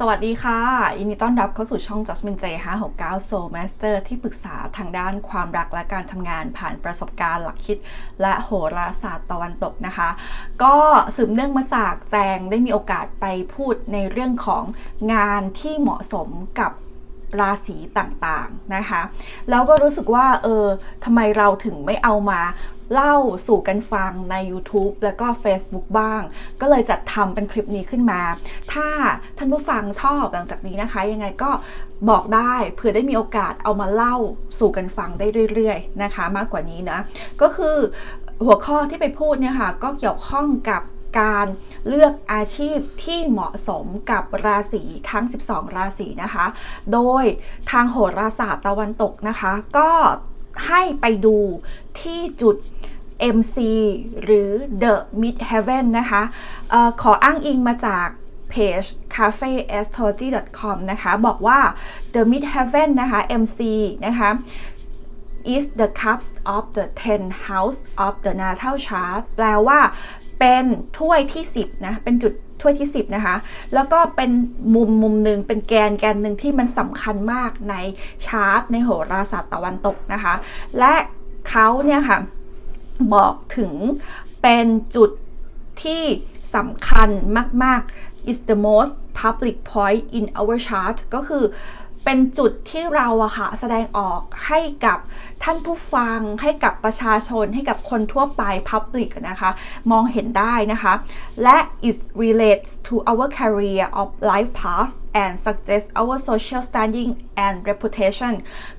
สวัสดีค่ะ ยินดีต้อนรับเข้าสู่ช่อง Jasmine J 569 Soul Master ที่ปรึกษาทางด้านความรักและการทำงานผ่านประสบการณ์หลักคิด และโหราศาสตร์ตะวันตกนะคะ ก็สืบเนื่องมาจากแจงได้มีโอกาสไปพูดในเรื่องของงานที่เหมาะสมกับ ราศีต่างๆนะคะ แล้วก็รู้สึกว่าเออทำไมเราถึงไม่เอามาเล่าสู่กันฟังใน YouTube แล้วก็ Facebook บ้าง ก็เลยจัดทำเป็นคลิปนี้ขึ้นมา ถ้าท่านผู้ฟังชอบหลังจากนี้นะคะ ยังไงก็บอกได้เผื่อได้มีโอกาสเอามาเล่าสู่กันฟังได้เรื่อยๆนะคะ มากกว่านี้นะ ก็คือหัวข้อที่ไปพูดเนี่ยค่ะ ก็เกี่ยวข้องกับ การเลือกอาชีพที่เหมาะสมกับราศีทั้ง 12 ราศีนะคะ โดยทางโหราศาสตร์ตะวันตกนะคะ ก็ให้ไปดูที่จุด MC หรือ The Mid Heaven นะคะออขออ้างอิงมาจากเพจ cafeastrology.com นะคะ บอกว่า The Mid Heaven นะคะ MC นะคะ is the cups of the ten house of the natal chart แปลว่า เป็นถ้วยที่ 10นะเป็นจุดถ้วยที่ 10 นะคะ แล้วก็เป็นมุมมุมหนึ่งเป็นแกนแกนหนึ่งที่มันสำคัญมากในชาร์ตในโหราศาสตร์ตะวันตกนะคะ และเขาเนี่ยค่ะบอกถึงเป็นจุดที่สำคัญมาก ๆ is the most public point in our chart ก็คือ เป็นจุดที่เราอะค่ะแสดงออกให้กับท่านผู้ฟัง ให้กับประชาชน ให้กับคนทั่วไป public นะคะ มองเห็นได้นะคะ และ it relates to our career of life path and suggest our social standing and reputation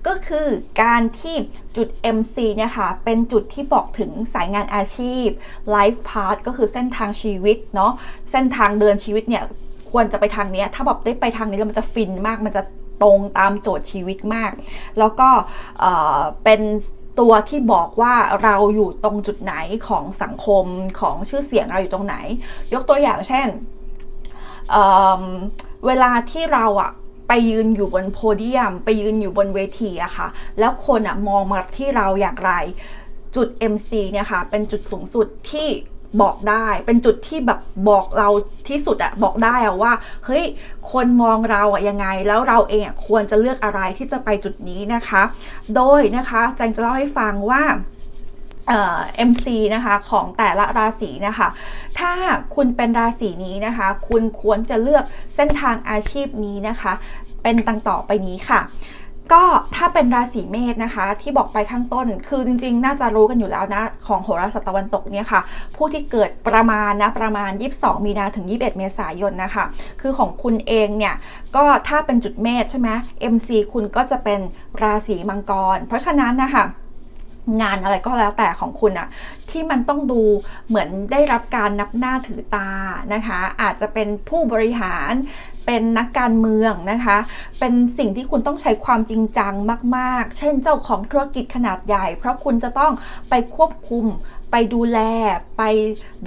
ก็คือการที่จุด MC เนี่ยค่ะ เป็นจุดที่บอกถึงสายงานอาชีพ life path ก็คือเส้นทางชีวิตเนาะเส้นทางเดินชีวิตเนี่ยควรจะไปทางนี้ถ้าแบบได้ไปทางนี้แล้วมันจะฟินมากมันจะ ตรงตามโจทย์ชีวิตมาก แล้วก็เป็นตัวที่บอกว่าเราอยู่ตรงจุดไหนของสังคมของชื่อเสียงเราอยู่ตรงไหน ยกตัวอย่างเช่นเเวลาที่เราอะไปยืนอยู่บนโพเดียม ไปยืนอยู่บนเวทีอะค่ะ แล้วคนอะมองมาที่เราอย่างไร จุด MC เนี่ยค่ะ เป็นจุดสูงสุดที่ บอกได้เป็นจุดที่แบบบอกเราที่สุดอะบอกได้อะว่าเฮ้ยคนมองเราอะยังไงแล้วเราเองอะควรจะเลือกอะไรที่จะไปจุดนี้นะคะ โดยนะคะแจงจะเล่าให้ฟังว่าเอ็มซีนะคะของแต่ละราศีนะคะ ถ้าคุณเป็นราศีนี้นะคะ คุณควรจะเลือกเส้นทางอาชีพนี้นะคะ เป็นตังต่อไปนี้ค่ะ ก็ถ้าเป็นราศีเมษนะคะ ที่บอกไปข้างต้น คือจริงๆ น่าจะรู้กันอยู่แล้วนะ ของโหราศาสตร์ตะวันตกเนี่ยค่ะ ผู้ที่เกิดประมาณนะประมาณ 22 มีนาถึง 21 เมษายนนะคะ คือของคุณเองเนี่ย ก็ถ้าเป็นจุดเมษใช่ไหม MC คุณก็จะเป็นราศีมังกร เพราะฉะนั้นนะคะ งานอะไรก็แล้วแต่ของคุณอะที่มันต้องดูเหมือนได้รับการนับหน้าถือตานะคะ อาจจะเป็นผู้บริหารเป็นนักการเมืองนะคะ เป็นสิ่งที่คุณต้องใช้ความจริงจังมาก ๆ เช่นเจ้าของธุรกิจขนาดใหญ่ เพราะคุณจะต้องไปควบคุม ไปดูแลไป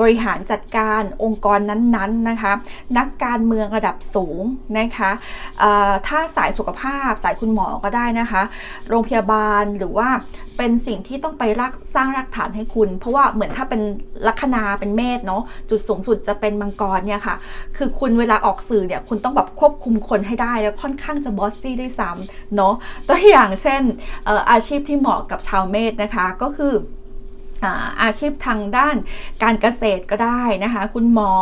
บริหารจัดการองค์กรนั้นๆนะคะ นักการเมืองระดับสูงนะคะถ้าสายสุขภาพสายคุณหมอก็ได้นะคะ โรงพยาบาลหรือว่าเป็นสิ่งที่ต้องไปรักสร้างรากฐานให้คุณ เพราะว่าเหมือนถ้าเป็นลัคนาเป็นเมษเนาะจุดสูงสุดจะเป็นมังกรเนี่ยค่ะ คือคุณเวลาออกสื่อเนี่ยคุณต้องแบบควบคุมคนให้ได้แล้วค่อนข้างจะบอสซี่ด้วยซ้ำเนาะตัวอย่างเช่นอาชีพที่เหมาะกับชาวเมษนะคะก็คือ อาชีพทางด้านการเกษตรก็ได้นะคะ คุณหมอ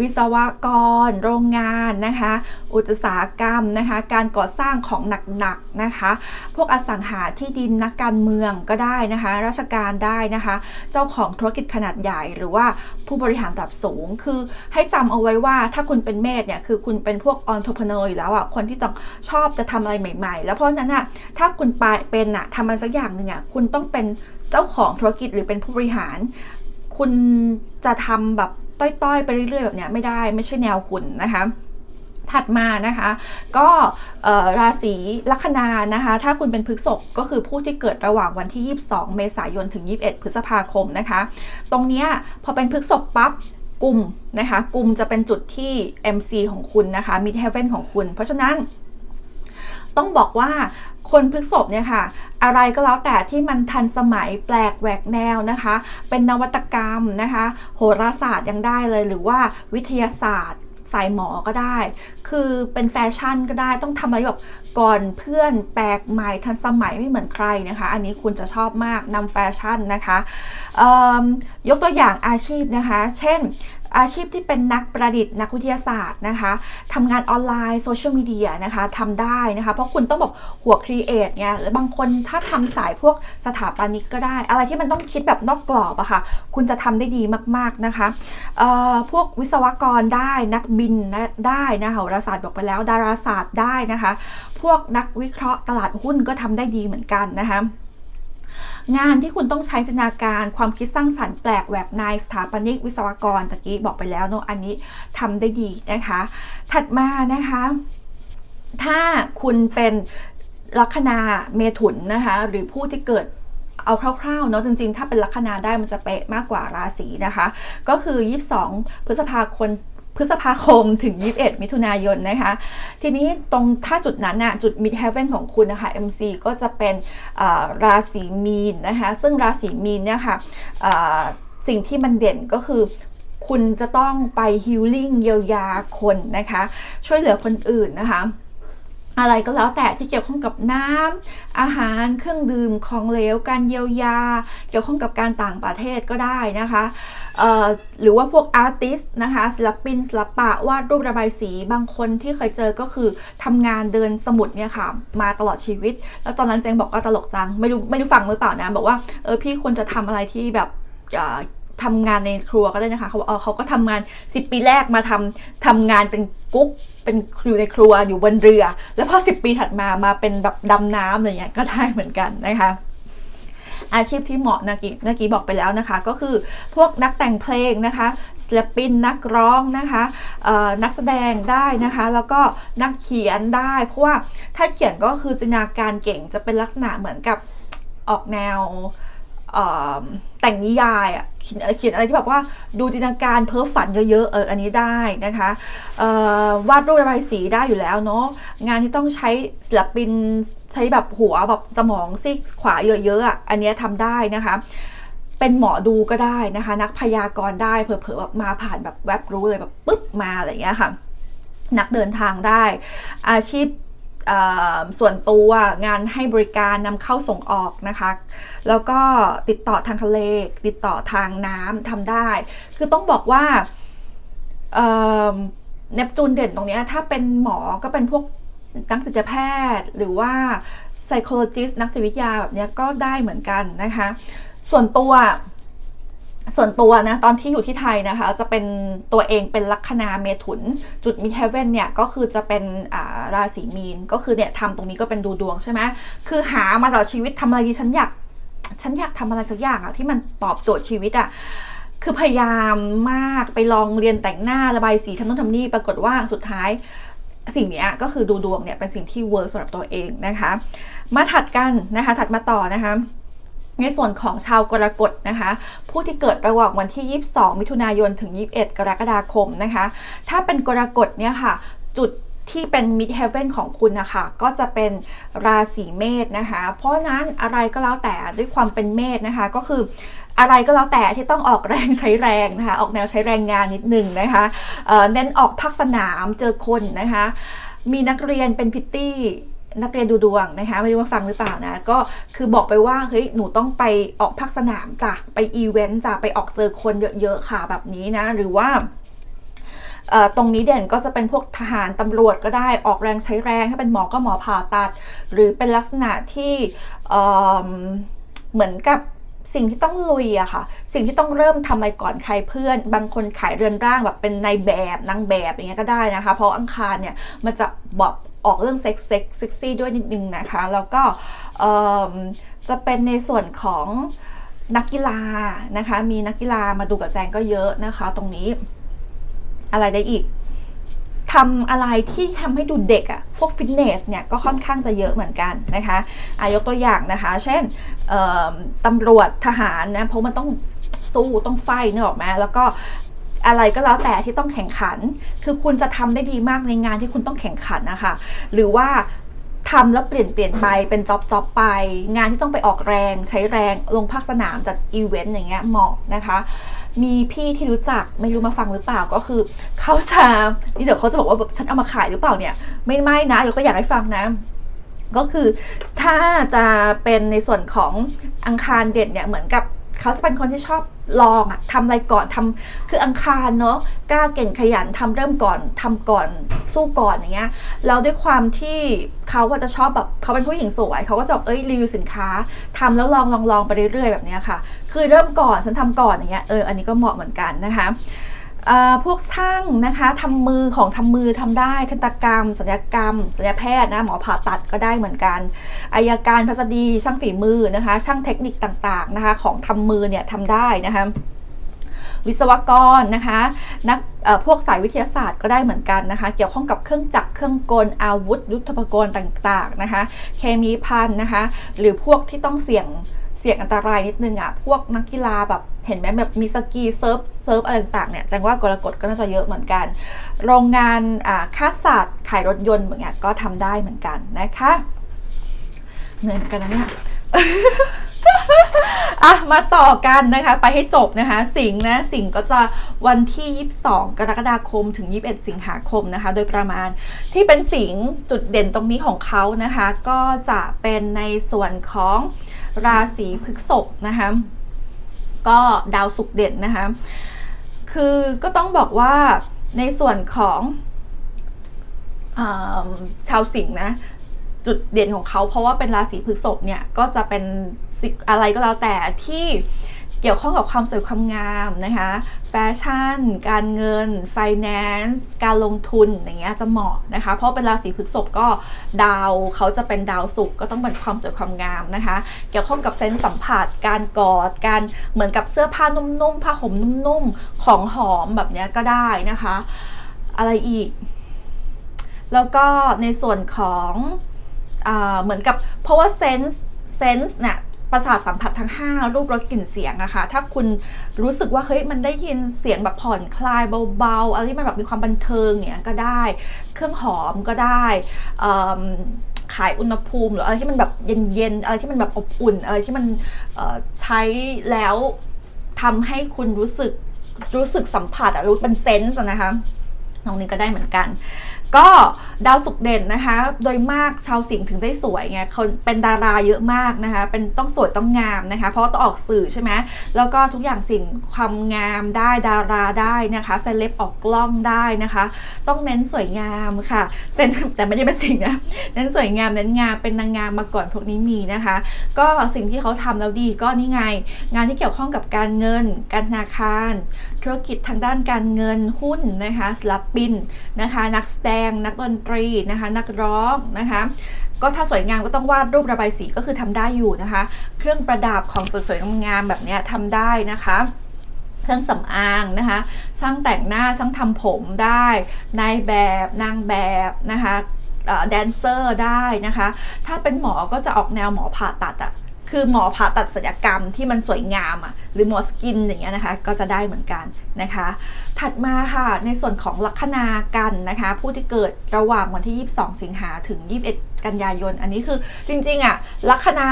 วิศวกร โรงงานนะคะ อุตสาหกรรมนะคะ การก่อสร้างของหนักๆนะคะ พวกอสังหาที่ดินนักการเมืองก็ได้นะคะ ราชการได้นะคะ เจ้าของธุรกิจขนาดใหญ่หรือว่าผู้บริหารระดับสูง คือให้จำเอาไว้ว่าถ้าคุณเป็นเมษเนี่ย คือคุณเป็นพวกออนท p พเนอร์อยู่แล้วอะ คนที่ต้องชอบจะทำอะไรใหม่ ๆ แล้วเพราะนั้นอะ ถ้าคุณไปเป็นอะทำอะไรสักอย่างหนึ่งอะ คุณต้องเป็นเจ้าของธุรกิจหรือเป็นผู้บริหาร คุณจะทำแบบต้อยๆ ไปเรื่อยๆ แบบเนี้ยไม่ได้ไม่ใช่แนวคุณนะคะถัดมานะคะก็ราศีลัคนานะคะถ้าคุณเป็นพฤกษกก็คือผู้ที่เกิดระหว่างวันที่ 22 เมษายนถึง 21 พฤษภาคมนะคะ ตรงนี้พอเป็นพฤกษกปั๊บกลุ่มนะคะกลุ่มจะเป็นจุดที่ MC ของคุณนะคะ Mid Heaven ของคุณ เพราะฉะนั้นต้องบอกว่า คนพฤกษบเนี่ยค่ะ อะไรก็แล้วแต่ที่มันทันสมัยแปลกแหวกแนวนะคะ เป็นนวัตกรรมนะคะ โหราศาสตร์ยังได้เลยหรือว่าวิทยาศาสตร์สายหมอก็ได้ คือเป็นแฟชั่นก็ได้ ต้องทำอะไรแบบก่อนเพื่อนแปลกใหม่ทันสมัยไม่เหมือนใครนะคะ อันนี้คุณจะชอบมากนำแฟชั่นนะคะยกตัวอย่างอาชีพนะคะ เช่น อาชีพที่เป็นนักประดิษฐ์นักวิทยาศาสตร์นะคะทำงานออนไลน์โซเชียลมีเดียนะคะทำได้นะคะ เพราะคุณต้องแบบหัวครีเอทไงหรือบางคนถ้าทำสายพวกสถาปนิกก็ได้ อะไรที่มันต้องคิดแบบนอกกรอบอะค่ะ คุณจะทำได้ดีมากๆนะคะพวกวิศวกรได้นักบินได้นะคะโหราศาสตร์บอกไปแล้ว ดาราศาสตร์ได้นะคะ พวกนักวิเคราะห์ตลาดหุ้นก็ทำได้ดีเหมือนกันนะคะ งานที่คุณต้องใช้จินตนาการความคิดสร้างสรรค์แปลกแหวกในสถาปนิกวิศวกรตะกี้บอกไปแล้วเนอะอันนี้ทำได้ดีนะคะ ถัดมานะคะ ถ้าคุณเป็นลัคนาเมถุนนะคะหรือผู้ที่เกิดเอาคร่าวๆเนาะจริงๆ ถ้าเป็นลัคนาได้มันจะเป๊ะมากกว่าราศีนะคะ ก็คือ 22 พฤษภาคม พฤษภาคมถึง 21 มิถุนายนนะคะ ทีนี้ตรงถ้าจุดนั้นนะจุด mid heaven ของคุณนะคะ MC ก็จะเป็นราศีมีนนะคะ ซึ่งราศีมีนเนี่ยค่ะสิ่งที่มันเด่นก็คือคุณจะต้องไปฮิลลิ่งเยียวยาคนนะคะ ช่วยเหลือคนอื่นนะคะ อะไรก็แล้วแต่ที่เกี่ยวข้องกับน้ำอาหารเครื่องดื่มของเหลวการเยียวยา เกี่ยวข้องกับการต่างประเทศก็ได้นะคะหรือว่าพวกอาร์ติสนะคะศิลปินศิลปะวาดรูประบายสีบางคนที่เคยเจอก็คือทำงานเดินสมุดเนี่ยค่ะ มาตลอดชีวิต แล้วตอนนั้นเจงบอกว่าตลกตังไม่รู้ไม่รู้ฟังหรือเปล่านะบอกว่าเออพี่ควรจะทำอะไรที่แบบทำงานในครัวก็ได้นะคะเขาบอกเออเขาก็ทำงาน 10 ปีแรกมาทำทำงานเป็นกุ๊ก เป็นอยู่ในครัวอยู่บนเรือ แล้วพอ 10 ปีถัดมามาเป็นแบบดำน้ำอะไรเงี้ยก็ได้เหมือนกันนะคะอาชีพที่เหมาะนะกี้เมื่อกี้บอกไปแล้วนะคะ ก็คือพวกนักแต่งเพลงนะคะศิลปินนักร้องนะคะนักแสดงได้นะคะ แล้วก็นักเขียนได้ เพราะว่าถ้าเขียนก็คือจินตนาการเก่งจะเป็นลักษณะเหมือนกับออกแนว แต่งนิยายอะเขียนอะไรที่แบบว่าดูจินตนาการเพ้อฝันเยอะๆเอออันนี้ได้นะคะวาดรูประบายสีได้อยู่แล้วเนาะงานที่ต้องใช้ศิลปินใช้แบบหัวแบบสมองซีกขวาเยอะๆอะอันนี้ยทำได้นะคะเป็นหมอดูก็ได้นะคะ นักพยากรณ์ได้เผลอๆแบบมาผ่านแบบแวบรู้เลยแบบปุ๊บมาอะไรอย่างเงี้ยค่ะนักเดินทางได้ อาชีพ ส่วนตัวงานให้บริการนำเข้าส่งออกนะคะ แล้วก็ติดต่อทางทะเล ติดต่อทางน้ำทำได้ คือต้องบอกว่าเนปจูนเด่นตรงนี้ถ้าเป็นหมอก็เป็นพวกนักจิตแพทย์ หรือว่า psychologist นักจิตวิทยาแบบนี้ก็ได้เหมือนกันนะคะ ส่วนตัว ส่วนตัวนะตอนที่อยู่ที่ไทยนะคะ จะเป็นตัวเองเป็นลัคนาเมถุน จุดมิเทเวนเนี่ยก็คือจะเป็นราศีมีน ก็คือเนี่ยทำตรงนี้ก็เป็นดูดวงใช่ไหมคือหามาตลอดชีวิตทำอะไรดีฉันอยากฉันอยากทำอะไรสักอย่างอะที่มันตอบโจทย์ชีวิตอะคือพยายามมากไปลองเรียนแต่งหน้าระบายสีทำนู่นทำนี่ปรากฏว่าสุดท้ายสิ่งเนี้ยก็คือดูดวงเนี่ยเป็นสิ่งที่เวิร์กสำหรับตัวเองนะคะ มาถัดกันนะคะถัดมาต่อนะคะ ในส่วนของชาวกรกฎนะคะ ผู้ที่เกิดระหว่างวันที่ 22 มิถุนายนถึง 21 กรกฎาคมนะคะ ถ้าเป็นกรกฎเนี่ยค่ะ จุดที่เป็น mid heaven ของคุณนะคะก็จะเป็นราศีเมษนะคะ เพราะนั้นอะไรก็แล้วแต่ด้วยความเป็นเมษนะคะ ก็คืออะไรก็แล้วแต่ที่ต้องออกแรงใช้แรงนะคะ ออกแนวใช้แรงงานนิดนึงนะคะเเน้นออกพักสนามเจอคนนะคะ มีนักเรียนเป็นพิตตี้ นักเรียนดูดวงนะคะไม่รู้ว่าฟังหรือเปล่านะ ก็คือบอกไปว่าเฮ้ยหนูต้องไปออกภาคสนามจ้ะไปอีเวนต์จ้ะไปออกเจอคนเยอะๆค่ะแบบนี้นะ หรือว่าตรงนี้เด่นก็จะเป็นพวกทหารตำรวจก็ได้ออกแรงใช้แรงถ้าเป็นหมอก็หมอผ่าตัด หรือเป็นลักษณะที่เเหมือนกับสิ่งที่ต้องลุยอะค่ะ สิ่งที่ต้องเริ่มทำอะไรก่อนใครเพื่อน บางคนขายเรือนร่างแบบเป็นนายแบบนางแบบอย่างเงี้ยก็ได้นะคะ เพราะอังคารเนี่ยมันจะบอก ออกเรื่องเซ็กซ์เซ็กซ์เซ็กซี่ด้วยนิดนึงนะคะ แล้วก็จะเป็นในส่วนของนักกีฬานะคะ มีนักกีฬามาดูกับแจงก็เยอะนะคะ ตรงนี้ อะไรได้อีกทำอะไรที่ทำให้ดูเด็กอะพวกฟิตเนสเนี่ยก็ค่อนข้างจะเยอะเหมือนกันนะคะอายกตัวอย่างนะคะ เช่นตำรวจทหารนะเพราะมันต้องสู้ต้องไฟเนกออกไหมแล้วก็ อะไรก็แล้วแต่ที่ต้องแข่งขัน คือคุณจะทำได้ดีมากในงานที่คุณต้องแข่งขันนะคะ หรือว่าทำแล้วเปลี่ยนเปลี่ยนไปเป็นจ็อบจ็อบไป งานที่ต้องไปออกแรงใช้แรงลงภาคสนามจัดอีเวนต์อย่างเงี้ยเหมาะนะคะ มีพี่ที่รู้จักไม่รู้มาฟังหรือเปล่าก็คือเขาจะนี่เดี๋ยวเขาจะบอกว่าแบบฉันเอามาขายหรือเปล่าเนี่ย ไม่ไม่นะยกตัวอย่างให้ฟังนะก็คือถ้าจะเป็นในส่วนของอังคารเด่นเนี่ยเหมือนกับ เขาจะเป็นคนที่ชอบลองอะทำอะไรก่อนทำคืออังคารเนาะกล้าเก่งขยันทำเริ่มก่อนทำก่อนสู้ก่อนอย่างเงี้ยแล้วด้วยความที่เขาว่าจะชอบแบบเขาเป็นผู้หญิงสวยเขาก็จะบเอ้ยรีวิวสินค้าทำแล้วลองลองลองไปเรื่อยๆแบบเนี้ยค่ะ คือเริ่มก่อนฉันทำก่อนอย่างเงี้ยเอออันนี้ก็เหมาะเหมือนกันนะคะ พวกช่างนะคะทำมือของทำมือทำได้ทันตกรรมศัลยกรรมศัลยแพทย์นะหมอผ่าตัดก็ได้เหมือนกันอายการพัสดีช่างฝีมือนะคะ ช่างเทคนิคต่างๆนะคะของทำมือเนี่ยทำได้นะคะวิศวกรนะคะนักเอ่อพวกสายวิทยาศาสตร์ก็ได้เหมือนกันนะคะ เกี่ยวข้องกับเครื่องจักรเครื่องกลอาวุธ ยุทโธปกรณ์ต่างๆนะคะ เคมีพันนะคะ หรือพวกที่ต้องเสี่ยง สี่ยงอันตรายนิดนึงอะพวกนักกีฬาแบบเห็นไหมแบบมีสกีเซิร์ฟเซิร์ฟอะไรต่างๆเนี่ยแจังว่ากรกฎก็น่าจะเยอะเหมือนกัน โรงงานอ่าค้าสัตว์ขายรถยนต์เหมือนกันก็ทำได้เหมือนกันนะคะเหนื่อยเหมือนกันนะเนี่ยอะมาต่อกันนะคะ ไปให้จบนะคะ สิงนะสิงก็จะวันที่ 22 กรกฎาคมถึง 21 สิงหาคมนะคะ โดยประมาณที่เป็นสิงจุดเด่นตรงนี้ของเขานะคะ ก็จะเป็นในส่วนของ ราศีพฤษภนะคะก็ดาวศุกร์เด่นนะคะคือก็ต้องบอกว่าในส่วนของอชาวสิงห์นะจุดเด่นของเขาเพราะว่าเป็นราศีพฤษภเนี่ยก็จะเป็นอะไรก็แล้วแต่ที่ เกี่ยวข้องกับความสวยความงามนะคะ แฟชั่น การเงินไฟแนนซ์การลงทุนอย่างเงี้ยจะเหมาะนะคะ เพราะเป็นราศีพฤษภก็ดาวเขาจะเป็นดาวศุกร์ก็ต้องเป็นความสวยความงามนะคะ เกี่ยวข้องกับเซนส์สัมผัส การกอด การเหมือนกับเสื้อผ้านุ่มๆผ้าห่มนุ่มๆของหอมแบบเนี้ยก็ได้นะคะ อะไรอีก แล้วก็ในส่วนของอ่าเหมือนกับเพราะว่าเซนส์เซนส์เนี่ย ประสาทสัมผัสทั้ง 5 รูปรสกลิ่นเสียงอะค่ะ ถ้าคุณรู้สึกว่าเฮ้ยมันได้ยินเสียงแบบผ่อนคลายเบาๆ อะไรที่มันแบบมีความบันเทิงเนี่ยก็ได้ เครื่องหอมก็ได้ขายอุณหภูมิหรืออะไรที่มันแบบเย็นๆ อะไรที่มันแบบอบอุ่น อะไรที่มันใช้แล้วทำให้คุณรู้สึกรู้สึกสัมผัสอะรู้เป็นเซนส์นะคะ ตรงนี้ก็ได้เหมือนกัน ก็ดาวศุกเด่นนะคะ โดยมากชาวสิงห์ถึงได้สวยไงคนเป็นดาราเยอะมากนะคะ เป็นต้องสวยต้องงามนะคะ เพราะต้องออกสื่อใช่ไหมแล้วก็ทุกอย่างสิ่งความงามได้ดาราได้นะคะเซเลบออกกล้องได้นะคะ ต้องเน้นสวยงามค่ะเซนแต่ไม่ได้เป็นสิ่งนะเน้นสวยงามเน้นงามเป็นนางงามมาก่อนพวกนี้มีนะคะ ก็สิ่งที่เขาทำแล้วดีก็นี่ไง งานที่เกี่ยวข้องกับการเงิน การธนาคาร ธุรกิจทางด้านการเงินหุ้นนะคะศิลปินนะคะ นักแสดง นักดนตรีนะคะ นักร้องนะคะก็ถ้าสวยงามก็ต้องวาดรูประบายสีก็คือทำได้อยู่นะคะ เครื่องประดับของสวยๆงามๆแบบนี้ทำได้นะคะ เครื่องสำอางนะคะช่างแต่งหน้าช่างทำผมได้นายแบบนางแบบนะคะแดนเซอร์ได้นะคะ ถ้าเป็นหมอก็จะออกแนวหมอผ่าตัดอะ คือหมอผ่าตัดศัลยกรรมที่มันสวยงามอะหรือหมอสกินอย่างเงี้ยนะคะก็จะได้เหมือนกันนะคะ ถัดมาค่ะในส่วนของลัคนากันนะคะ ผู้ที่เกิดระหว่างวันที่ 22 สิงหาถึง 21 กันยายน อันนี้คือจริงๆอะลัคนา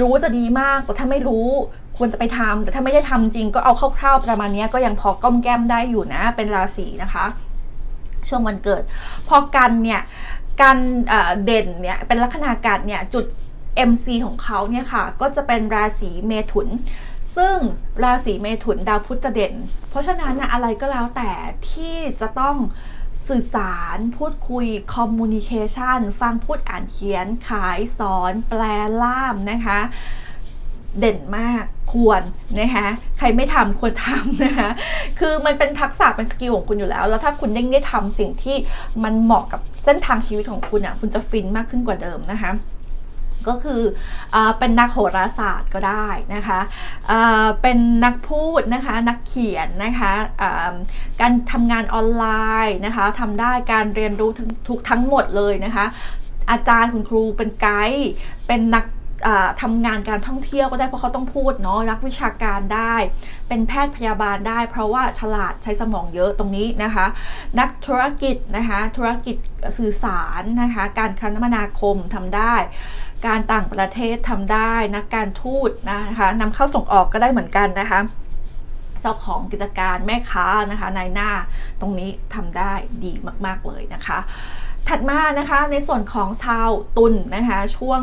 รู้จะดีมากแต่ถ้าไม่รู้ควรจะไปทำแต่ถ้าไม่ได้ทำจริงก็เอาคร่าวๆประมาณนี้ก็ยังพอก้มแก้มได้อยู่นะเป็นราศีนะคะ ช่วงวันเกิด พอกันเนี่ยกันเอ่อเด่นเนี่ยเป็นลัคนากันเนี่ยจุด MC ของเขาเนี่ยค่ะ ก็จะเป็นราศีเมถุน ซึ่งราศีเมถุนดาวพุธเด่น เพราะฉะนั้นนะอะไรก็แล้วแต่ที่จะต้องสื่อสารพูดคุย communication ฟังพูดอ่านเขียน ขายสอน แปลล่ามนะคะ เด่นมากควรนะคะใครไม่ทำควรทำนะคะคือมันเป็นทักษะเป็นสกิลของคุณอยู่แล้ว แล้วถ้าคุณได้ได้ทำสิ่งที่มันเหมาะกับเส้นทางชีวิตของคุณอะคุณจะฟินมากขึ้นกว่าเดิมนะคะ ก็คืออเป็นนักโหราศาสตร์ก็ได้นะคะเป็นนักพูดนะคะนักเขียนนะคะการทำงานออนไลน์นะคะทำได้การเรียนรู้ทุกทั้งหมดเลยนะคะอาจารย์คุณครูเป็นไกด์เป็นนักทำงานการท่องเที่ยวก็ได้เพราะเขาต้องพูดเนาะนักวิชาการได้ เป็นแพทย์พยาบาลได้ เพราะว่าฉลาดใช้สมองเยอะตรงนี้นะคะ นักธุรกิจนะคะธุรกิจสื่อสารนะคะการคมนาคมทำได้ การต่างประเทศทำได้นักการทูตนะคะนำเข้าส่งออกก็ได้เหมือนกันนะคะเจ้าของกิจการแม่ค้านะคะนายหน้าตรงนี้ทำได้ดีมาก ๆ เลยนะคะ ถัดมานะคะในส่วนของชาวตุลนนะคะช่วง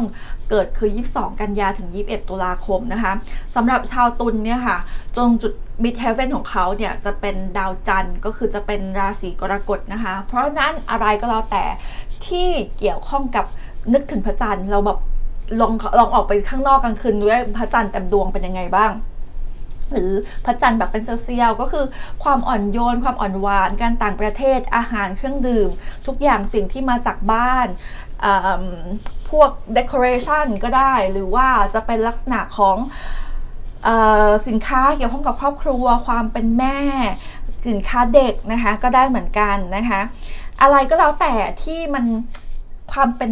เกิดคือ 22 กันยาถึง 21 ตุลาคมนะคะสำหรับชาวตุลเนี่ยค่ะจงจุด mid heaven ของเขาเนี่ยจะเป็นดาวจันทร์ก็คือจะเป็นราศีกรกฎนะคะ เพราะฉะนั้นอะไรก็แล้วแต่ที่เกี่ยวข้องกับ นึกถึงพระจันทร์เราแบบลองลองออกไปข้างนอกกลางคืนด้วยพระจันทร์เต็มดวงเป็นยังไงบ้าง หรือพระจันทร์แบบเป็นเซียวก็คือความอ่อนโยน ความอ่อนหวาน การต่างประเทศอาหารเครื่องดื่ม ทุกอย่างสิ่งที่มาจากบ้านพวก decoration ก็ได้หรือว่าจะเป็นลักษณะของอสินค้าเกี่ยวข้องกับครอบครัว ความเป็นแม่สินค้าเด็กนะคะก็ได้เหมือนกันนะคะ อะไรก็แล้วแต่ที่มันความเป็น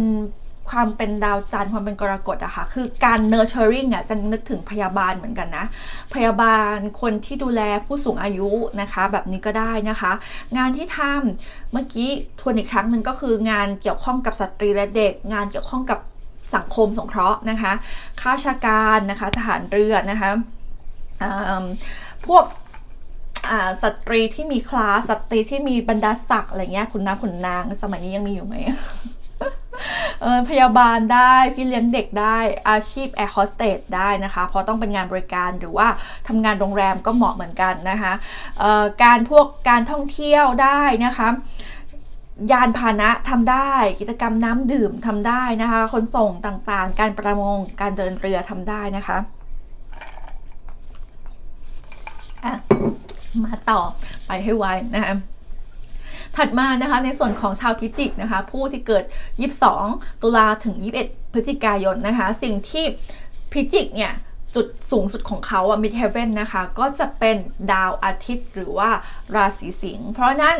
ความเป็นดาวจันทร์ความเป็นกรกฎอะค่ะ คือการ nurturing อะจะนึกถึงพยาบาลเหมือนกันนะ พยาบาลคนที่ดูแลผู้สูงอายุนะคะ แบบนี้ก็ได้นะคะ งานที่ทำเมื่อกี้ทวนอีกครั้งหนึ่งก็คืองานเกี่ยวข้องกับสตรีและเด็ก งานเกี่ยวข้องกับสังคมสงเคราะห์นะคะข้าราชการนะคะ ทหารเรือนะคะพวกสตรีที่มีคลาสสตรีที่มีบรรดาศักดิ์อะไรเงี้ยคุณน้าคุณนาง สมัยนี้ยังมีอยู่ไหม เออพยาบาลได้พี่เลี้ยงเด็กได้อาชีพแอร์โฮสเตสได้นะคะเพราะต้องเป็นงานบริการหรือว่าทำงานโรงแรมก็เหมาะเหมือนกันนะคะการพวกการท่องเที่ยวได้นะคะยานพาหนะทำได้กิจกรรมน้ำดื่มทำได้นะคะขนส่งต่างๆ การประมงการเดินเรือทำได้นะคะะมาต่อไปให้ไวนะคะ ถัดมานะคะในส่วนของชาวพิจิกนะคะผู้ที่เกิด 22 ตุลาถึง 21 พฤศจิกายนนะคะสิ่งที่พิจิกเนี่ยจุดสูงสุดของเขาอะมิดเฮเวนนะคะ ก็จะเป็นดาวอาทิตย์หรือว่าราศีสิงห์เพราะนั้น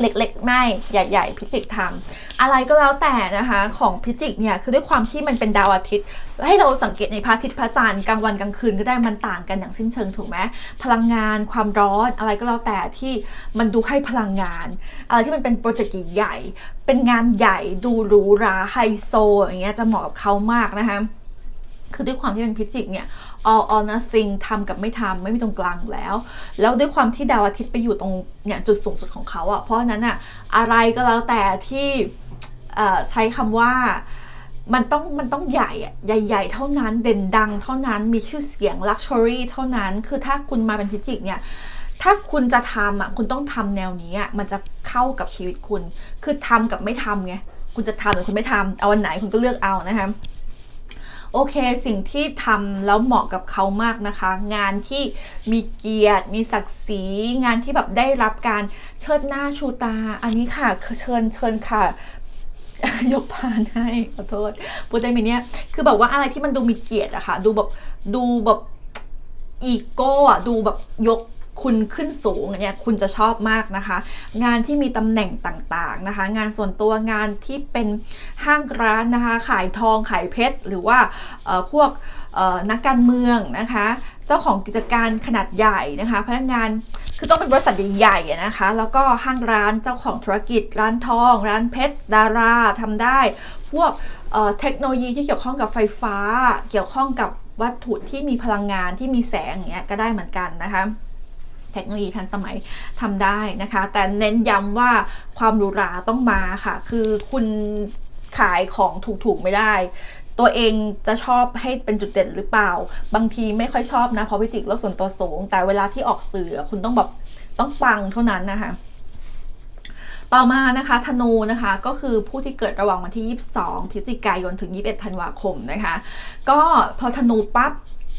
เล็กๆไม่ใหญ่ ๆ พิจิกทำอะไรก็แล้วแต่นะคะของพิจิกเนี่ยคือด้วยความที่มันเป็นดาวอาทิตย์ ให้เราสังเกตในพระอาทิตย์พระจันทร์กลางวันกลางคืนก็ได้มันต่างกันอย่างสิ้นเชิงถูกไหมพลังงานความร้อนอะไรก็แล้วแต่ที่มันดูให้พลังงาน อะไรที่มันเป็นโปรเจกต์ใหญ่ เป็นงานใหญ่ดูหรูหราไฮโซอย่างเงี้ยจะเหมาะกับเขามากนะคะ คือด้วยความที่เป็นพิจิกเนี่ย all or nothing ทำกับไม่ทำไม่มีตรงกลางแล้ว แล้วด้วยความที่ดาวอาทิตย์ไปอยู่ตรงเนี่ยจุดสูงสุดของเขาอะเพราะนั้นอะอะไรก็แล้วแต่ที่ใช้คำว่ามันต้องมันต้องใหญ่อะใหญ่ ๆ เท่านั้นเด่นดัง เท่านั้นมีชื่อเสียง luxury เท่านั้น คือถ้าคุณมาเป็นพิจิกเนี่ยถ้าคุณจะทำอะคุณต้องทำแนวนี้อะมันจะเข้ากับชีวิตคุณ คือทำกับไม่ทำไงคุณจะทำหรือคุณไม่ทำเอาวันไหนคุณก็เลือกเอานะคะ โอเค สิ่งที่ทำแล้วเหมาะกับเขามากนะคะ งานที่มีเกียรติ มีศักดิ์ศรี งานที่แบบได้รับการเชิดหน้าชูตา อันนี้ค่ะเชิญเชิญค่ะยกพานให้ขอโทษพูดได้ไหมเนี่ยคือแบบว่าอะไรที่มันดูมีเกียรติอะค่ะ ดูแบบดูแบบอีโก้อะดูแบบยก คุณขึ้นสูงเนี่ยคุณจะชอบมากนะคะ งานที่มีตำแหน่งต่างๆนะคะ งานส่วนตัวงานที่เป็นห้างร้านนะคะ ขายทองขายเพชร หรือว่าพวกนักการเมืองนะคะ เจ้าของกิจการขนาดใหญ่นะคะ พนักงานคือต้องเป็นบริษัทใหญ่ๆนะคะ แล้วก็ห้างร้านเจ้าของธุรกิจ ร้านทอง ร้านเพชร ดาราทำได้ พวกเเทคโนโลยีที่เกี่ยวข้องกับไฟฟ้า เกี่ยวข้องกับวัตถุที่มีพลังงานที่มีแสงอย่างเงี้ยก็ได้เหมือนกันนะคะ เทคโนโลยีทันสมัยทำได้นะคะ แต่เน้นย้ำว่าความหรูหราต้องมาค่ะ คือคุณขายของถูกๆไม่ได้ ตัวเองจะชอบให้เป็นจุดเด่นหรือเปล่า บางทีไม่ค่อยชอบนะเพราะวิจิกโลกส่วนตัวสูง แต่เวลาที่ออกสื่อคุณต้องแบบต้องปังเท่านั้นนะคะต่อมานะคะธนูนะคะก็คือผู้ที่เกิดระหว่างวันที่ 22 พฤศจิกายนถึง 21 ธันวาคมนะคะ ก็พอธนูปั๊บ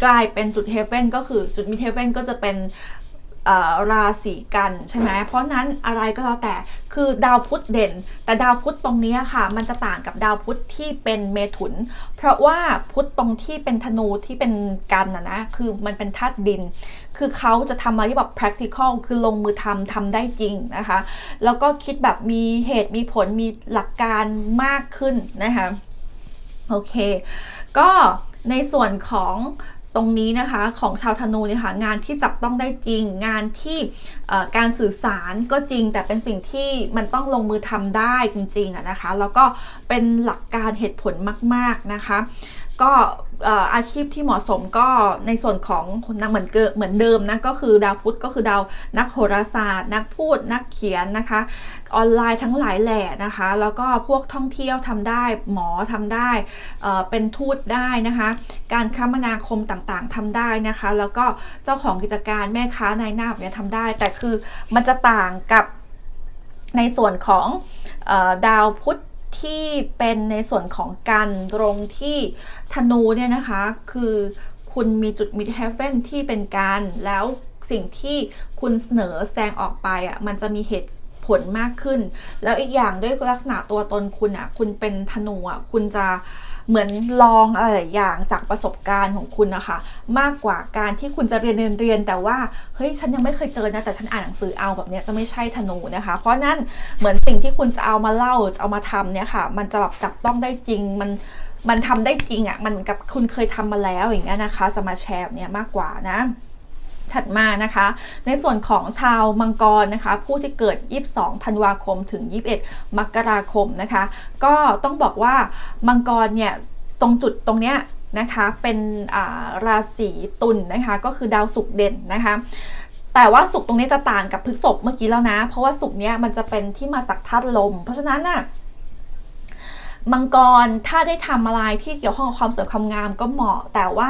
กลายเป็นจุดเฮเว่นก็คือจุดมิเฮเว่นก็จะเป็น ราศีกันใช่ไหมเพราะนั้นอะไรก็แล้วแต่คือดาวพุธเด่น แต่ดาวพุธตรงนี้ค่ะ มันจะต่างกับดาวพุธที่เป็นเมถุน เพราะว่าพุธตรงที่เป็นธนูที่เป็นกันนะนะคือมันเป็นธาตุดิน คือเขาจะทำอะไรที่แบบ practical คือลงมือทำทำได้จริงนะคะ แล้วก็คิดแบบมีเหตุมีผลมีหลักการมากขึ้นนะคะโอเค ก็ในส่วนของ ตรงนี้นะคะของชาวธนูเนี่ยค่ะงานที่จับต้องได้จริง งานที่การสื่อสารก็จริง แต่เป็นสิ่งที่มันต้องลงมือทำได้จริงๆอะนะคะ แล้วก็เป็นหลักการเหตุผลมาก ๆนะคะ ก็อาชีพที่เหมาะสมก็ในส่วนของนักเหมือนเกิเหมือนเดิมนะก็คือดาวพุธก็คือดาวนักโหราศาสตร์ นักพูดนักเขียนนะคะ ออนไลน์ทั้งหลายแหล่นะคะ แล้วก็พวกท่องเที่ยวทำได้หมอทำได้เเป็นทูตได้นะคะ การคมนาคมต่างๆทำได้นะคะ แล้วก็เจ้าของกิจการแม่ค้านายหน้าเนี้ยทำได้ แต่คือมันจะต่างกับในส่วนของออดาวพุธ ที่เป็นในส่วนของการตรงที่ธนูเนี่ยนะคะ คือคุณมีจุดมิดเฮเ e นที่เป็นการแล้วสิ่งที่คุณเสนอแสดงออกไปอะมันจะมีเหตุ ลมากขึ้น แล้วอีกอย่างด้วยลักษณะตัวตนคุณอะ คุณเป็นธนูอะ คุณจะเหมือนลองอะไรหลายอย่างจากประสบการณ์ของคุณนะคะ มากกว่าการที่คุณจะเรียนเรียนเรียน แต่ว่าเฮ้ยฉันยังไม่เคยเจอนะแต่ฉันอ่านหนังสือเอาแบบเนี้ยจะไม่ใช่ธนูนะคะ เพราะนั้นเหมือนสิ่งที่คุณจะเอามาเล่าจะเอามาทำเนี่ยค่ะ มันจะแบบจับต้องได้จริงมันมันทำได้จริงอะ่ะมันเหมือนกับคุณเคยทำมาแล้วอย่างเงี้ยนะคะ จะมาแชร์เนี้ยมากกว่านะ ถัดมานะคะ ในส่วนของชาวมังกรนะคะ ผู้ที่เกิด 22 ธันวาคมถึง 21 มกราคมนะคะ ก็ต้องบอกว่ามังกรเนี่ยตรงจุดตรงเนี้ยนะคะเป็นราศีตุลนนะคะก็คือดาวศุกร์เด่นนะคะแต่ว่าศุกร์ตรงนี้จะต่างกับพฤษภเมื่อกี้แล้วนะ เพราะว่าศุกร์เนี้ยมันจะเป็นที่มาจากธาตุลม เพราะฉะนั้นน่ะ มังกรถ้าได้ทำอะไรที่เกี่ยวข้องกับความสวยความงามก็เหมาะ แต่ว่า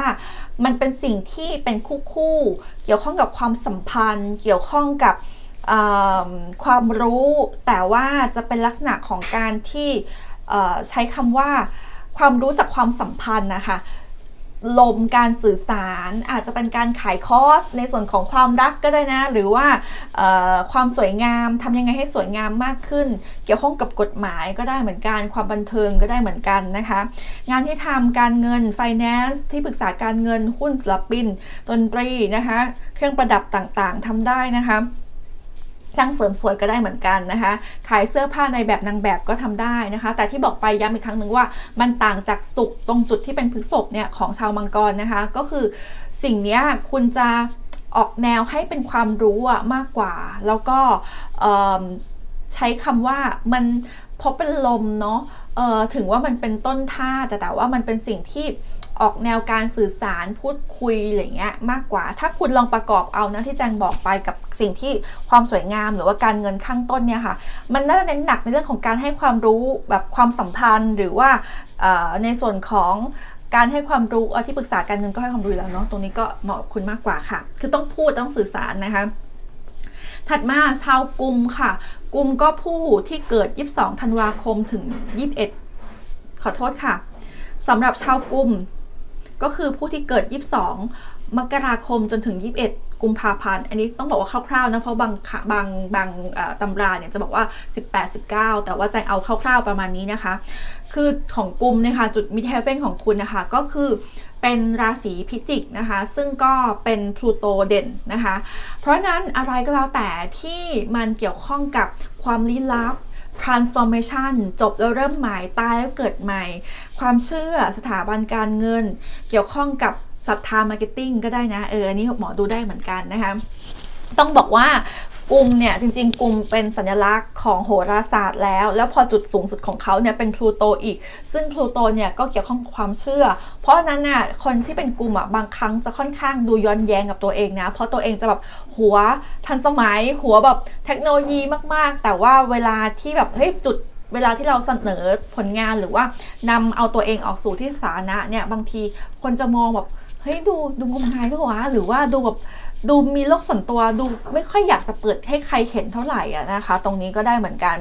มันเป็นสิ่งที่เป็นคู่คู่เกี่ยวข้องกับความสัมพันธ์ เกี่ยวข้องกับความรู้แต่ว่าจะเป็นลักษณะของการที่ใช้คำว่าความรู้จากความสัมพันธ์นะคะ ลมการสื่อสารอาจจะเป็นการขายคอร์สในส่วนของความรักก็ได้นะ หรือว่าความสวยงามทำยังไงให้สวยงามมากขึ้น เกี่ยวข้องกับกฎหมายก็ได้เหมือนกัน ความบันเทิงก็ได้เหมือนกันนะคะ งานที่ทำการเงิน finance ที่ปรึกษาการเงินหุ้นศิลปินดนตรีนะคะ เครื่องประดับต่างๆทำได้นะคะ ช่างเสริมสวยก็ได้เหมือนกันนะคะ ขายเสื้อผ้าในแบบนางแบบก็ทำได้นะคะ แต่ที่บอกไปย้ำอีกครั้งหนึ่งว่า มันต่างจากสุกตรงจุดที่เป็นพฤษภเนี่ยของชาวมังกรนะคะ ก็คือสิ่งนี้คุณจะออกแนวให้เป็นความรู้อะมากกว่า แล้วก็ใช้คำว่ามันพบเป็นลมเนาะถึงว่ามันเป็นต้นท่าแต่แต่ว่ามันเป็นสิ่งที่ ออกแนวการสื่อสารพูดคุยอะไรเงี้ยมากกว่า ถ้าคุณลองประกอบเอานะที่แจงบอกไปกับสิ่งที่ความสวยงามหรือว่าการเงินข้างต้นเนี่ยค่ะ มันน่าจะเน้นหนักในเรื่องของการให้ความรู้แบบความสัมพันธ์หรือว่าในส่วนของการให้ความรู้ที่ปรึกษาการเงินก็ให้ความรู้แล้วเนาะตรงนี้ก็เหมาะกับคุณมากกว่าค่ะ คือต้องพูดต้องสื่อสารนะคะถัดมาชาวกลุ่มค่ะกลุ่มก็ผู้ที่เกิด 22 ธันวาคมถึง 21 ขอโทษค่ะสำหรับชาวกลุ่ม ก็คือผู้ที่เกิด 22 มกราคมจนถึง 21 กุมภาพันธ์ อันนี้ต้องบอกว่าคร่าวๆนะ เพราะบางบางบางตำราเนี่ยจะบอกว่า 18 19 แต่ว่าแจเอาคร่าวๆประมาณนี้นะคะ คือของกลุ่มนะคะจุดมิดเทเฟนของคุณนะคะ ก็คือเป็นราศีพิจิกนะคะ ซึ่งก็เป็นพลูโตเด่นนะคะ เพราะนั้นอะไรก็แล้วแต่ที่มันเกี่ยวข้องกับความลี้ลับ transformation จบแล้วเริ่มใหม่ตายแล้วเกิดใหม่ ความเชื่อสถาบันการเงิน เกี่ยวข้องกับศรัทธามาร์เก็ตติ้งก็ได้นะ เออ อันนี้หมอดูได้เหมือนกันนะคะต้องบอกว่า กลุ่มเนี่ยจริงๆกลุ่มเป็นสัญลักษณ์ของโหราศาสตร์แล้ว แล้วพอจุดสูงสุดของเขาเนี่ยเป็นพลูโตอีก ซึ่งพลูโตเนี่ยก็เกี่ยวข้องกับความเชื่อ เพราะนั้นน่ะคนที่เป็นกลุ่มอะบางครั้งจะค่อนข้างดูย้อนแย้งกับตัวเองนะ เพราะตัวเองจะแบบหัวทันสมัยหัวแบบเทคโนโลยีมากๆ แต่ว่าเวลาที่แบบเฮ้ยจุดเวลาที่เราเสนอผลงานหรือว่านำเอาตัวเองออกสู่ที่สาธารณะเนี่ยบางทีคนจะมองแบบเฮ้ยดูดูงมงายปะวะหรือว่าดูแบบ ดูมีโลกส่วนตัวดูไม่ค่อยอยากจะเปิดให้ใครเห็นเท่าไหร่อะนะคะ ตรงนี้ก็ได้เหมือนกัน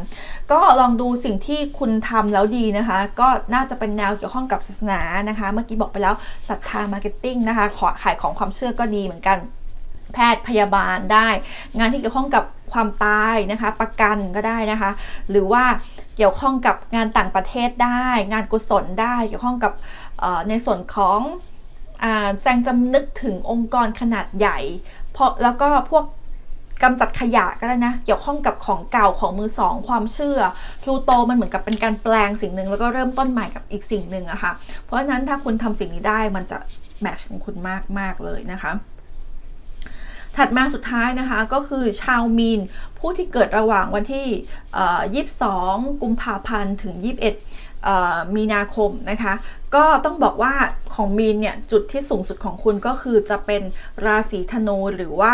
ก็ลองดูสิ่งที่คุณทำแล้วดีนะคะ ก็น่าจะเป็นแนวเกี่ยวข้องกับศาสนานะคะ เมื่อกี้บอกไปแล้วศรัทธามาร์เก็ตติ้งนะคะขอขายของความเชื่อก็ดีเหมือนกัน แพทย์พยาบาลได้ งานที่เกี่ยวข้องกับความตายนะคะ ประกันก็ได้นะคะ หรือว่าเกี่ยวข้องกับงานต่างประเทศได้ งานกุศลได้ เกี่ยวข้องกับในส่วนของ แจงจำนึกถึงองค์กรขนาดใหญ่เพราะแล้วก็พวกกำจัดขยะก็ได้นะ เกี่ยวข้องกับของเก่าของมือสอง ความเชื่อพลูโตมันเหมือนกับเป็นการแปลงสิ่งหนึ่งแล้วก็เริ่มต้นใหม่กับอีกสิ่งหนึ่งอะคะ่ะ เพราะฉะนั้นถ้าคุณทำสิ่งนี้ได้มันจะแมชของคุณมากมากเลยนะคะ ถัดมาสุดท้ายนะคะก็คือชาวมีน ผู้ที่เกิดระหว่างวันที่เอ่อ22 กุมภาพันธ์ถึง 21เอ่อ มีนาคมนะคะ ก็ต้องบอกว่าของมีนเนี่ยจุดที่สูงสุดของคุณก็คือจะเป็นราศีธนูหรือว่า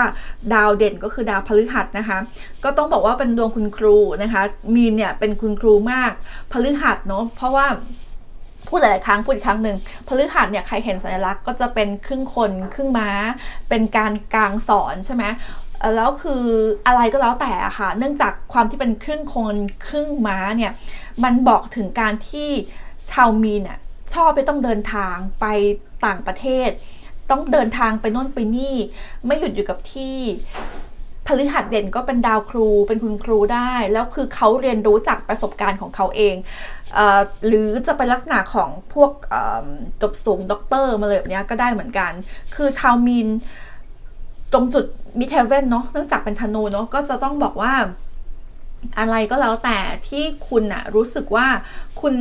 ดาวเด่นก็คือดาวพฤหัสนะคะ ก็ต้องบอกว่าเป็นดวงคุณครูนะคะ มีนเนี่ยเป็นคุณครูมากพฤหัสเนาะเพราะว่าพูดหลายๆครั้งพูดอีกครั้งหนึ่งพฤหัสเนี่ยใครเห็นสัญลักษณ์ก็จะเป็นครึ่งคนครึ่งม้า เป็นการกลางสอนใช่ไหม แล้วคืออะไรก็แล้วแต่อะค่ะ เนื่องจากความที่เป็นครึ่งคนครึ่งม้าเนี่ย มันบอกถึงการที่ชาวมีนเนี่ยชอบไปต้องเดินทางไปต่างประเทศ ต้องเดินทางไปโน่นไปนี่ ไม่หยุดอยู่กับที่พฤหัสเด่นก็เป็นดาวครูเป็นคุณครูได้ แล้วคือเขาเรียนรู้จากประสบการณ์ของเขาเองเออหรือจะเป็นลักษณะของพวกจบสูงด็อกเตอร์มาเลยแบบนี้ก็ได้เหมือนกัน คือชาวมีนตรงจุด มิเทเวนเนาะเนื่องจากเป็นธนูเนาะก็จะต้องบอกว่า อะไรก็แล้วแต่ที่คุณอะรู้สึกว่าคุณ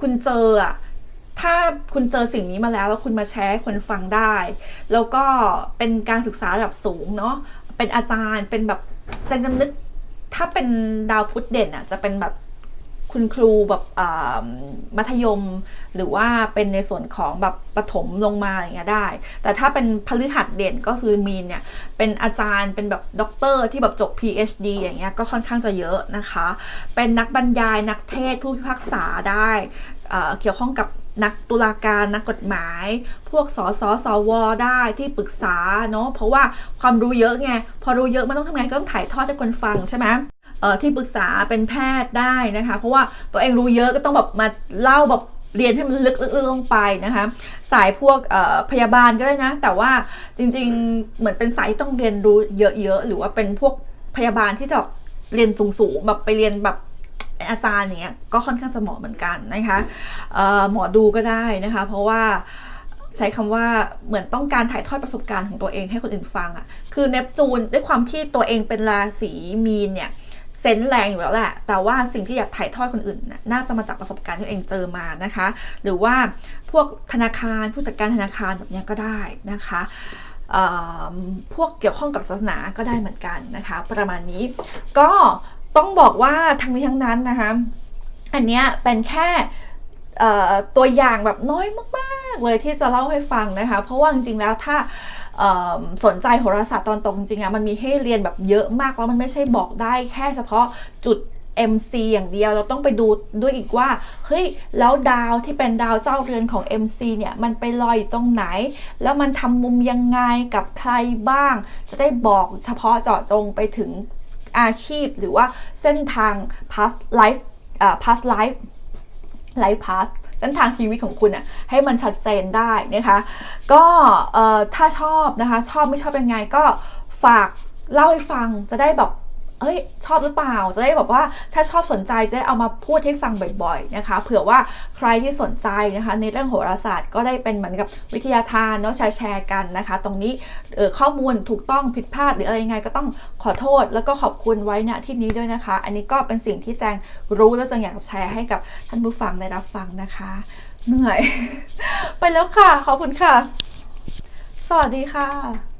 คุณเจออะถ้าคุณเจอสิ่งนี้มาแล้วแล้วคุณมาแชร์ให้คนฟังได้ แล้วก็เป็นการศึกษาระดับสูงเนาะเป็นอาจารย์เป็นแบบจังจำนึกถ้าเป็นดาวพุธเด่นอะจะเป็นแบบ คุณครูแบบมัธยม หรือว่าเป็นในส่วนของแบบประถมลงมาอย่างเงี้ยได้ แต่ถ้าเป็นพฤหัสเด่นก็คือมีนเนี่ยเป็นอาจารย์เป็นแบบด็อกเตอร์ที่แบบจบ PhD อย่างเงี้ยก็ค่อนข้างจะเยอะนะคะ เป็นนักบรรยายนักเทศผู้พิพากษาได้เอ่อเกี่ยวข้องกับนักตุลาการนักกฎหมาย พวกสสสวได้ที่ปรึกษาเนาะเพราะว่าความรู้เยอะไง พอรู้เยอะมันต้องทำไงก็ต้องถ่ายทอดให้คนฟังใช่ไหม ที่ปรึกษาเป็นแพทย์ได้นะคะ เพราะว่าตัวเองรู้เยอะก็ต้องแบบมาเล่าแบบเรียนให้มันลึกๆลงไปนะคะ สายพวกพยาบาลก็ได้นะ แต่ว่าจริงๆเหมือนเป็นสายที่ต้องเรียนรู้เยอะๆหรือว่าเป็นพวกพยาบาลที่จะเรียนสูงๆแบบไปเรียนแบบอาจารย์เนี้ยก็ค่อนข้างจะเหมาะเหมือนกันนะคะหมอดูก็ได้นะคะ เพราะว่าใช้คำว่าเหมือนต้องการถ่ายทอดประสบการณ์ของตัวเองให้คนอื่นฟังอะ่ะคือเนปจูนด้วยความที่ตัวเองเป็นราศีมีนเนี่ย ซนส์แรงอยู่แล้วแหละ แต่ว่าสิ่งที่อยากถ่ายทอดคนอื่นน่าจะมาจากประสบการณ์ที่เองเจอมานะคะ หรือว่าพวกธนาคารผู้จัดการธนาคารแบบนี้ก็ได้นะคะพวกเกี่ยวข้องกับศาสนาก็ได้เหมือนกันนะคะ ประมาณนี้ก็ต้องบอกว่าทั้งนี้ทั้งนั้นนะคะ อันเนี้ยเป็นแค่ตัวอย่างแบบน้อยมาก ๆ เลยที่จะเล่าให้ฟังนะคะ เพราะว่าจริงๆแล้วถ้า สนใจโหราศาสตร์ตอนตรงจริงอะมันมีให้เรียนแบบเยอะมากแล้วมันไม่ใช่บอกได้แค่เฉพาะจุด MC อย่างเดียวเราต้องไปดูด้วยอีกว่าเฮ้ยแล้วดาวที่เป็นดาวเจ้าเรือนของ MC เนี่ยมันไปลอยอยู่ตรงไหน แล้วมันทำมุมยังไงกับใครบ้าง จะได้บอกเฉพาะเจาะจงไปถึงอาชีพหรือว่าเส้นทาง past life อ่า past life life past เส้นทางชีวิตของคุณอะให้มันชัดเจนได้นะคะ ก็ถ้าชอบนะคะ ชอบไม่ชอบยังไงก็ฝากเล่าให้ฟังจะได้แบบ เอ้ยชอบหรือเปล่า จะได้แบบว่าถ้าชอบสนใจจะได้เอามาพูดให้ฟังบ่อยๆนะคะเผื่อว่าใครที่สนใจนะคะในเรื่องโหราศาสตร์ก็ได้เป็นเหมือนกับวิทยาทานเนาะแชร์กันนะคะ ตรงนี้เออข้อมูลถูกต้องผิดพลาดหรืออะไรยังไงก็ต้องขอโทษแล้วก็ขอบคุณไว้ณที่นี้ด้วยนะคะ อันนี้ก็เป็นสิ่งที่แจงรู้แล้วแจงอยากแชร์ให้กับท่านผู้ฟังได้รับฟังนะคะ เหนื่อย ไปแล้วค่ะขอบคุณค่ะ สวัสดีค่ะ